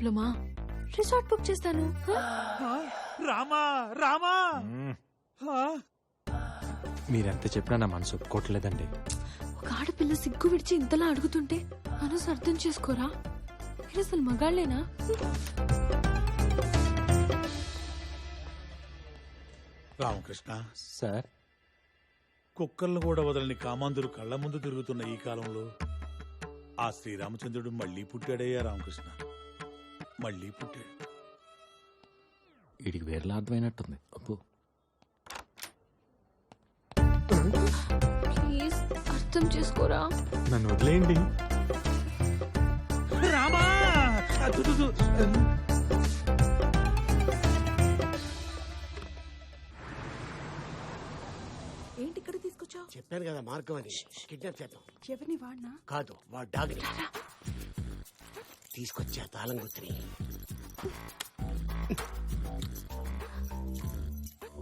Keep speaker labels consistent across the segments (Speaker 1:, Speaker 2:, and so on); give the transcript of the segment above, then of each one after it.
Speaker 1: ప్రాబ్లమా? Resort book చేస్తాను?
Speaker 2: రామా రామా?
Speaker 3: మీరెంత చెప్పినా నా మనసు ఒప్పుకోవట్లేదండి.
Speaker 1: ఒక ఆడపిల్ల సిగ్గు విడిచి ఇంతలా అడుగుతుంటే మనసు అర్థం చేసుకోరా? మీరు అసలు మగాళ్ళేనా?
Speaker 2: రామకృష్ణ.
Speaker 3: సార్.
Speaker 2: కుక్కలను కూడా వదలని కామాంధులు కళ్ళ ముందు తిరుగుతున్న ఈ కాలంలో ఆ శ్రీరామచంద్రుడు మళ్ళీ పుట్టాడయ్యా రామకృష్ణ. మళ్ళీ పుట్టాడు.
Speaker 3: వీడికి వేరేలా అర్థమైనట్టుంది. అప్పు
Speaker 1: ప్లీజ్ అర్థం చేసుకోరా?
Speaker 3: నన్ను వదిలేయండి.
Speaker 2: రామా! అదు, దు, దు.
Speaker 4: ఏంటి ఇక్కడ తీసుకొచ్చావు?
Speaker 5: చెప్పాను కదా మార్గం అని. కిడ్నాప్ చేద్దాం.
Speaker 4: ఎవరిని వాడినా?
Speaker 5: కాదు వాడు డాగ్ తీసుకొచ్చా? తాళం గుర్తుని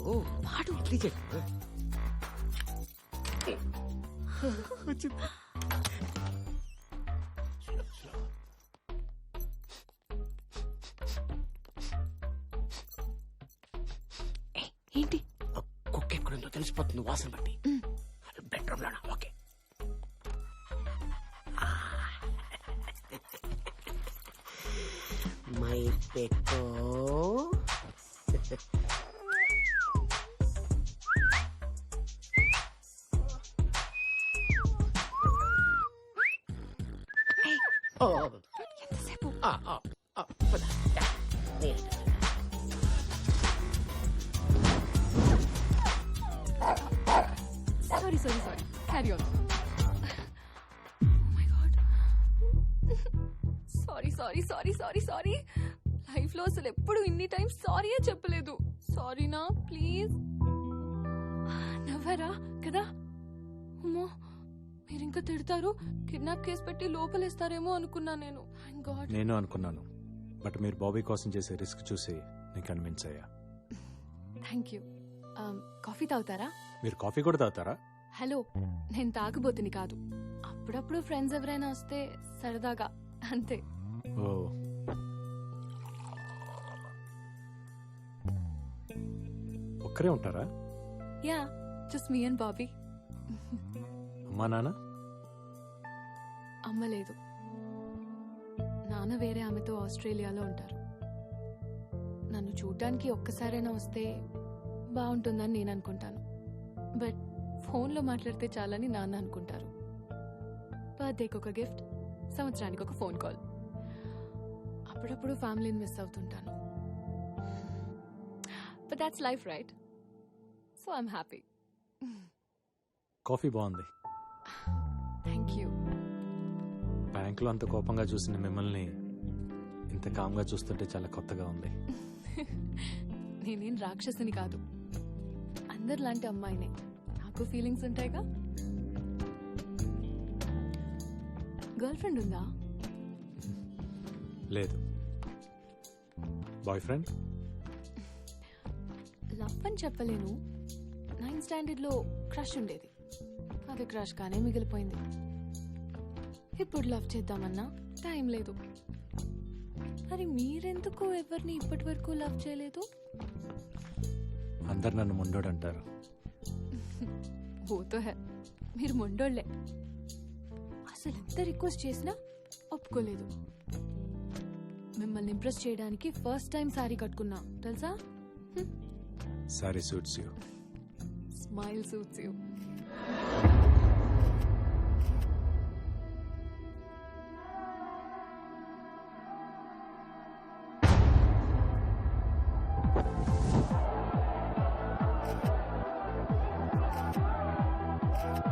Speaker 5: ఓ వాడు ఇడ్లీ చెట్టు.
Speaker 1: ఏంటి?
Speaker 5: కుక్క ఎక్కడుందో తెలిసిపోతుంది వాసన బట్టి. నీ.
Speaker 1: Sorry sorry sorry carry on my god sorry sorry sorry sorry sorry లైఫ్లో అసలు ఎప్పుడు ఇన్ని టైమ్స్ సారీయే చెప్పలేదు. సారీనా ప్లీజ్ నవ్వరా? కదా? అమ్మో మీరు ఇంకా తిడతారు? కిడ్నాప్ కేసు పెట్టి లోపలేస్తారేమో అనుకున్నా నేను. గాడ్
Speaker 3: నేను అనుకున్నాను. బట్ మీరు బాబీ కోసం చేసే రిస్క్ చూసి నేను కన్విన్స్ అయ్యా.
Speaker 1: థ్యాంక్ యూ కాఫీ తాగుతారా?
Speaker 3: మీరు కాఫీ కూడా తాగుతారా?
Speaker 1: హలో నేను తాగబోతుని కాదు. అప్పుడప్పుడు ఫ్రెండ్స్ ఎవరైనా వస్తే సరదాగా అంతే.
Speaker 3: ఓ ఒక్కరే ఉంటారా?
Speaker 1: Yeah just me and Bobby.
Speaker 3: అమ్మా నాన్న?
Speaker 1: అమ్మ లేదు. నాన్న వేరే ఆమెతో ఆస్ట్రేలియాలో ఉంటారు. నన్ను చూడ్డానికి ఒక్కసారైనా వస్తే బాగుంటుందని నేను అనుకుంటాను. బట్ ఫోన్లో మాట్లాడితే చాలని నాన్న అనుకుంటారు. బర్త్డేకి ఒక గిఫ్ట్ సంవత్సరానికి ఒక ఫోన్ కాల్. అప్పుడప్పుడు ఫ్యామిలీని miss అవుతుంటాను. But that's life right so I'm happy
Speaker 3: coffee బాగుంది.
Speaker 1: థ్యాంక్ యూ
Speaker 3: బ్యాంకులో అంత కోపంగా చూసిన మిమ్మల్ని ఇంత కామ్గా చూస్తుంటే చాలా కొత్తగా ఉంది.
Speaker 1: నేనేం రాక్షసుని కాదు. అందరిలాంటి అమ్మాయినే. నాకు ఫీలింగ్స్ ఉంటాయిగా? గర్ల్ ఫ్రెండ్ ఉందా?
Speaker 3: లేదు. బాయ్ ఫ్రెండ్
Speaker 1: లవ్ అని చెప్పలేను. నైన్త్ స్టాండర్డ్లో క్రష్ ఉండేది. అది క్రష్ గానే మిగిలిపోయింది. ఇప్పుడు లవ్ చేద్దామన్నా టైం లేదు. మరి మీరెందుకు ఎవరిని ఇప్పటి వరకు లవ్ చేయలేదు?
Speaker 3: అందరు నన్ను ముండోడు అంటారు
Speaker 1: ఓతో హే మీరు మొండోళ్ళే అసలు ఎంత రిక్వెస్ట్ చేసినా ఒప్పుకోలేదు. మిమ్మల్ని ఇంప్రెస్ చేయడానికి ఫస్ట్ టైం సారీ కట్టుకున్నా తెలుసా?
Speaker 3: Sari suits you.
Speaker 1: Smile suits you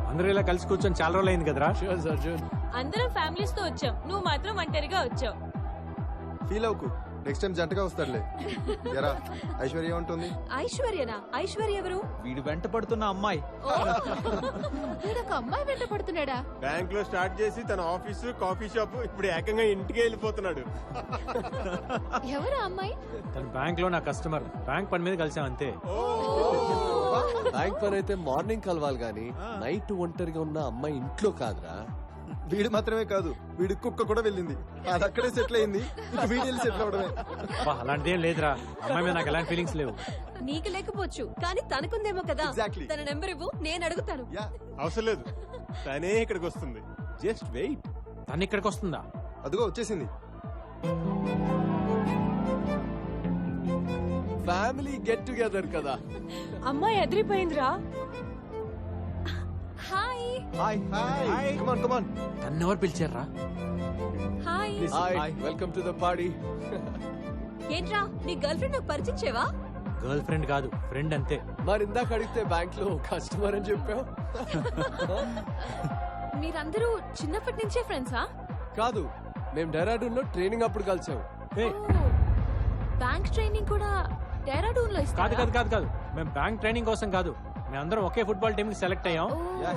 Speaker 3: అందరూ ఇలా కలిసి కూర్చొని చాలా రోజులు అయింది కదరా?
Speaker 6: అందరం ఫ్యామిలీస్తో వచ్చాం. నువ్వు మాత్రం ఒంటరిగా వచ్చావు.
Speaker 7: ఫీల్ అవుకు నెక్స్ట్ టైం జంటగా వస్తాడులే. ఎరా ఐశ్వర్య ఉంటుంది?
Speaker 6: ఐశ్వర్యనా? ఐశ్వర్య ఎవరు?
Speaker 8: వీడు వెంట పడుతున్న అమ్మాయి.
Speaker 1: వీడొక అమ్మాయి వెంట పడుతున్నాడా?
Speaker 9: బ్యాంక్లో స్టార్ట్ చేసి తన ఆఫీసు కాఫీ షాప్ ఇప్పుడు ఏకంగా ఇంటికి వెళ్ళిపోతున్నాడు.
Speaker 1: ఎవరు అమ్మాయి?
Speaker 3: తన బ్యాంక్లో నా కస్టమర్. బ్యాంక్ పని మీద కలిసాం అంతే.
Speaker 10: బ్యాంక్ పని అయితే మార్నింగ్ కలవాలి గాని నైట్ ఒంటరిగా ఉన్న అమ్మాయి ఇంట్లో కాదురా.
Speaker 7: వీడు మాత్రమే కాదు వీడి కుక్క కూడా వెళ్ళింది. అది అక్కడే సెటిల్ అయింది. ఇక వీడి వెళ్ళి సెటిల్ అవడమే.
Speaker 3: అలాంటిదేం లేదురా. అమ్మాయి మీద నాకు ఎలాంటి ఫీలింగ్స్ లేవు.
Speaker 8: నీకు లేకపోవచ్చు కానీ తనకుందేమో కదా.
Speaker 7: Exactly.
Speaker 8: తన నెంబర్ ఇవ్వు నేను అడుగుతాను.
Speaker 7: యా.
Speaker 9: అవసరం లేదు. తనే ఇక్కడికి వస్తుంది. జస్ట్ వెయిట్
Speaker 3: తను ఇక్కడికి వస్తుందా?
Speaker 7: అదిగో వచ్చేసింది.
Speaker 5: ఫ్యామిలీ గెట్ టుగెదర్ కదా.
Speaker 6: అమ్మాయి ఎదిరిపోయిందిరా.
Speaker 8: Hi
Speaker 7: hi hi come on come on
Speaker 3: తను ఎవరు పిలిచారా?
Speaker 8: Hi
Speaker 5: hi welcome to the party
Speaker 8: ఏంట్రా నీ గర్ల్ ఫ్రెండ్ నాకు పరిచయం చేయవా?
Speaker 3: గర్ల్ ఫ్రెండ్ కాదు ఫ్రెండ్ అంతే.
Speaker 5: మరి ఇందాక అడిగితే బ్యాంక్లో కస్టమర్ అని చెప్పావు?
Speaker 1: మీరందరూ చిన్నప్పటి నుంచే ఫ్రెండ్సా
Speaker 5: కాదు మేము డెరాడూన్లో ట్రైనింగ్ అప్పుడు కలిసాం.
Speaker 1: బ్యాంక్ ట్రైనింగ్ కూడా డెరాడూన్లో
Speaker 3: కాదు కాదు కాదు కాదు. మేము బ్యాంక్ ట్రైనింగ్ కోసం కాదు. మేమందరం ఒకే ఫుట్బాల్ టీమ్కి సెలెక్ట్ అయ్యాం.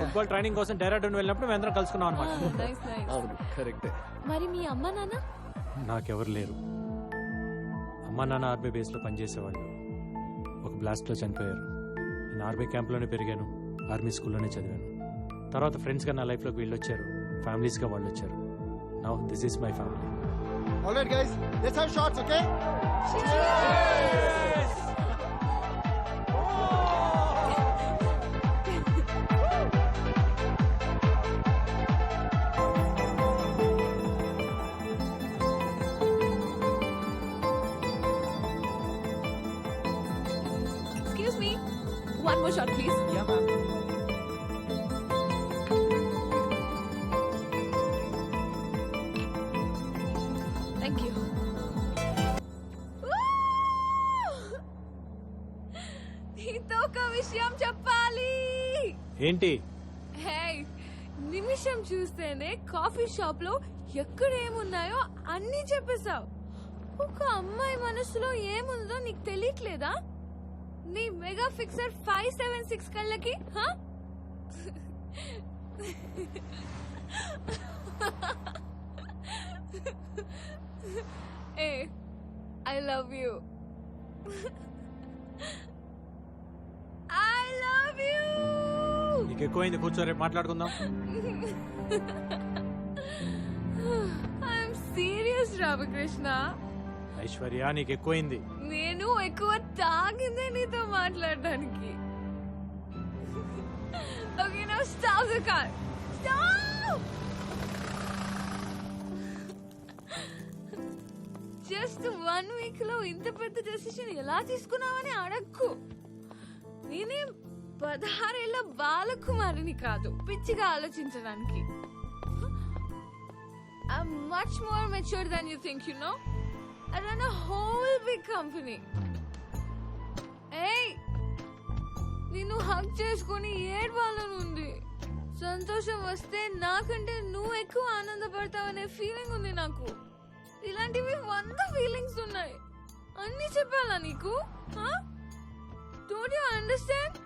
Speaker 3: ఫుట్బాల్ ట్రైనింగ్ కోసం డెరాడూన్ వెళ్ళినప్పుడు మేమందరం కలుసుకున్నాం అనమాట
Speaker 1: nice, nice.
Speaker 5: అవును కరెక్టే
Speaker 1: మరి మీ అమ్మ నాన్న?
Speaker 3: నాకెవరు లేరు. అమ్మా నాన్న ఆర్మీ బేస్లో పనిచేసేవాళ్ళు. ఒక బ్లాస్ట్లో చనిపోయారు. నేను ఆర్మీ క్యాంప్లోనే పెరిగాను. ఆర్మీ స్కూల్లోనే చదివాను. తర్వాత ఫ్రెండ్స్గా నా లైఫ్లోకి వీళ్ళు వచ్చారు ఫ్యామిలీస్గా వాళ్ళు వచ్చారు now this is my family
Speaker 7: alright guys let's have shots okay
Speaker 1: one more shot please thank you నీతో ఒక విషయం చెప్పాలి
Speaker 3: ఏంటి?
Speaker 1: హే నిమిషం చూస్తేనే కాఫీ షాప్లో ఎక్కడ ఏమున్నాయో అన్ని చెప్పేశావు. ఒక అమ్మాయి మనసులో ఏముందో నీకు తెలియట్లేదా? నీ mega fixer five seven six కళ్ళకి? ఏ I love you. I love you.
Speaker 3: నీకు ఎక్కువైంది కూర్చో రేపు మాట్లాడుకుందాం.
Speaker 1: I'm serious Ramakrishna.
Speaker 3: ఐశ్వర్య నీకు ఎక్కువైంది.
Speaker 1: నేను ఎక్కువ తాగిందే నీతో మాట్లాడడానికి. Okay now stop the car stop just one వీక్లో ఇంత పెద్ద డెసిషన్ ఎలా తీసుకున్నావని అడక్కు. నేనేం పదహారేళ్ళ బాలకుమారిని కాదు పిచ్చిగా ఆలోచించడానికి. Much more more mature than you think, you know? I run a whole big company. Hug చేసుకొని ఏడవాలని ఉంది. సంతోషం వస్తే నాకంటే నువ్వు ఎక్కువ ఆనందపడతావనే ఫీలింగ్ ఉంది నాకు. ఇలాంటివి వంద ఫీలింగ్స్ ఉన్నాయి. అన్ని చెప్పాలా నీకు? Don't you understand